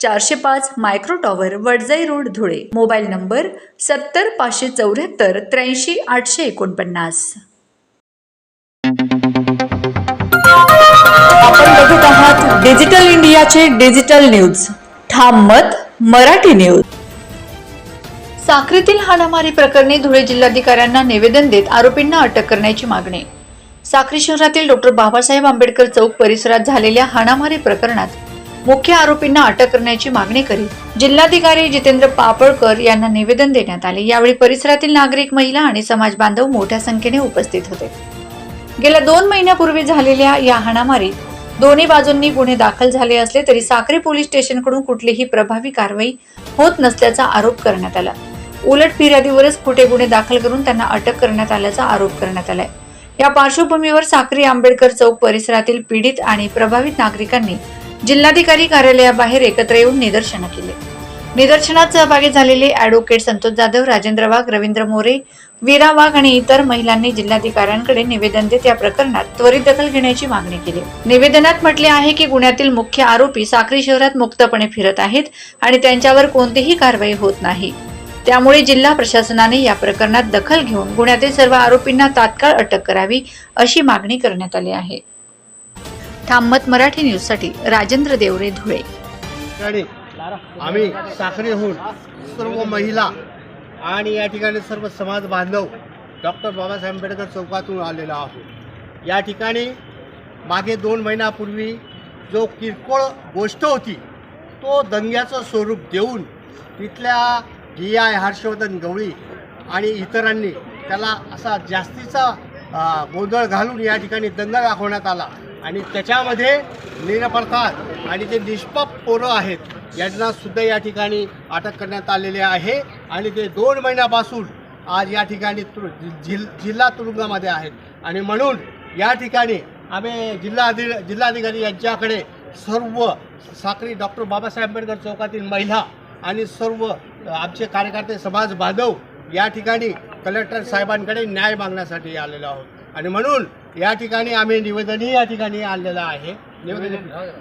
चारशे पाच micro tower Wadjai road Dhule. Mobile number सत्तर पाचशे चौऱ्याहत्तर त्र्याऐंशी आठशे एकोणपन्नास. आपण बघत आहात डिजिटल इंडियाचे डिजिटल न्यूज. ठाम मत मराठी न्यूज. साक्रीतील हाणामारी प्रकरणी धुळे जिल्हाधिकाऱ्यांना निवेदन देत आरोपींना अटक करण्याची मागणी. साक्री शहरातील डॉक्टर बाबासाहेब आंबेडकर चौक परिसरात झालेल्या हाणामारी प्रकरणात मुख्य आरोपींना अटक करण्याची मागणी करीत जिल्हाधिकारी जितेंद्र पापळकर यांना निवेदन देण्यात आले. यावेळी परिसरातील नागरिक महिला आणि समाज बांधव मोठ्या संख्येने उपस्थित होते. गेल्या दोन महिन्यापूर्वी झालेल्या या हाणामारीत दोन्ही बाजूंनी गुन्हे दाखल झाले असले तरी साक्री पोलीस स्टेशनकडून कुठलीही प्रभावी कारवाई होत नसल्याचा आरोप करण्यात आला. उलट फिर्यादीवरच खोटे गुन्हे दाखल करून त्यांना अटक करण्यात आल्याचा आरोप करण्यात आलाय. या पार्श्वभूमीवर साक्री आंबेडकर चौक परिसरातील पीडित आणि प्रभावित नागरिकांनी जिल्हाधिकारी कार्यालयाबाहेर एकत्र येऊन निदर्शनं केली. निदर्शनात सहभागी झालेले अॅडव्होकेट संतोष जाधव राजेंद्र वाघ रवींद्र मोरे वीरा वाघ आणि इतर महिलांनी जिल्हाधिकाऱ्यांकडे निवेदन देत या प्रकरणात त्वरित दखल घेण्याची मागणी केली. निवेदनात म्हटले आहे की गुन्ह्यातील मुख्य आरोपी साक्री शहरात मुक्तपणे फिरत आहेत आणि त्यांच्यावर कोणतीही कारवाई होत नाही. त्यामुळे जिल्हा प्रशासनाने या प्रकरणात दखल घेऊन गुन्ह्यातील सर्व आरोपींना तात्काळ अटक करावी अशी मागणी करण्यात आली आहे. ठाममत मराठी न्यूजसाठी राजेंद्र देवरे धुळे. ठिकाणी आम्ही साखरेहून सर्व महिला आणि या ठिकाणी सर्व समाज बांधव डॉक्टर बाबासाहेब आंबेडकर चौकातून आलेलो आहोत. या ठिकाणी मागे दोन महिन्यापूर्वी जो किरकोळ गोष्ट होती तो दंग्याचं स्वरूप देऊन तिथल्या डी आय हर्षवर्धन गवळी आणि इतरांनी त्याला असा जास्तीचा गोंधळ घालून या ठिकाणी दंगा दाखवण्यात आला. आणि त्याच्यामध्ये निरपराध आणि जे निष्पाप पोरं आहेत यांना सुद्धा या ठिकाणी अटक करण्यात आलेली आहे. आणि ते दोन महिन्यापासून आज या ठिकाणी तु जिल जिल्हा तुरुंगामध्ये आहेत. आणि म्हणून या ठिकाणी आम्ही जिल्हाधि जिल्हाधिकारी यांच्याकडे सर्व साखरी डॉक्टर बाबासाहेब आंबेडकर चौकातील महिला आणि सर्व आमचे कार्यकर्ते समाज बांधव या ठिकाणी कलेक्टर साहेबांकडे न्याय मागण्यासाठी आलेलो आहोत. आणि म्हणून या ठिकाणी आम्ही निवेदनही या ठिकाणी आणलेलं आहे. निवेदन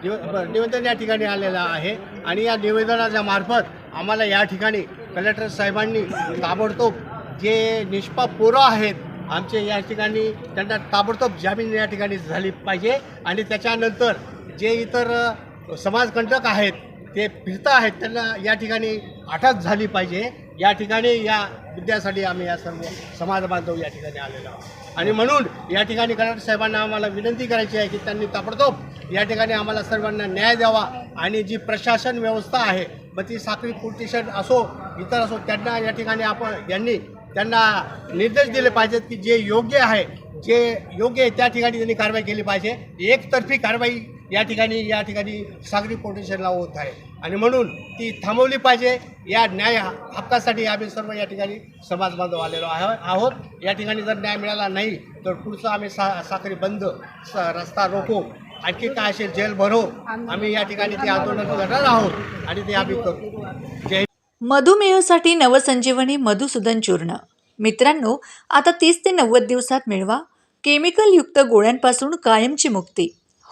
निव- बरं, निवेदन या ठिकाणी आलेलं आहे. आणि या निवेदनाच्या मार्फत आम्हाला या ठिकाणी कलेक्टर साहेबांनी ताबडतोब जे निष्पाप पोरं आहेत आमचे या ठिकाणी त्यांना ताबडतोब जामीन या ठिकाणी झाली पाहिजे. आणि त्याच्यानंतर जे इतर अ, समाजकंटक आहेत ते फिरत आहेत त्यांना या ठिकाणी अटक झाली पाहिजे. या ठिकाणी या मुद्द्यासाठी आम्ही या सर्व समाज बांधव या ठिकाणी आलेलो आहोत. आणि म्हणून या ठिकाणी कराड साहेबांना आम्हाला विनंती करायची आहे की त्यांनी ताबडतोब या ठिकाणी आम्हाला सर्वांना न्याय द्यावा आणि जी प्रशासन व्यवस्था आहे मग ती साखळी पोलिटिशन असो इतर असो त्यांना या ठिकाणी आपण यांनी त्यांना निर्देश दिले पाहिजेत की जे योग्य आहे जे योग्य आहे त्या ठिकाणी त्यांनी कारवाई केली पाहिजे. एकतर्फी कारवाई या ठिकाणी या ठिकाणी सागरी पोटेशनला होत आहे. आणि म्हणून ती थांबवली पाहिजे. या न्याय हक्कासाठी आम्ही सर्व या ठिकाणी समाज बांधव आलेलो आहो आहोत. या ठिकाणी जर न्याय मिळाला नाही तर पुढचं आम्ही सा साखरी बंद स रस्ता रोको. आणखी काय असेल जेल भरो. आम्ही या ठिकाणी ते आंदोलन करणार आहोत आणि ते आम्ही करू. जय मधुमेहसाठी नवसंजीवनी मधुसूदन चूर्ण. मित्रांनो आता तीस ते नव्वद दिवसात मिळवा. केमिकलयुक्त गोळ्यांपासून कायमची मुक्ती.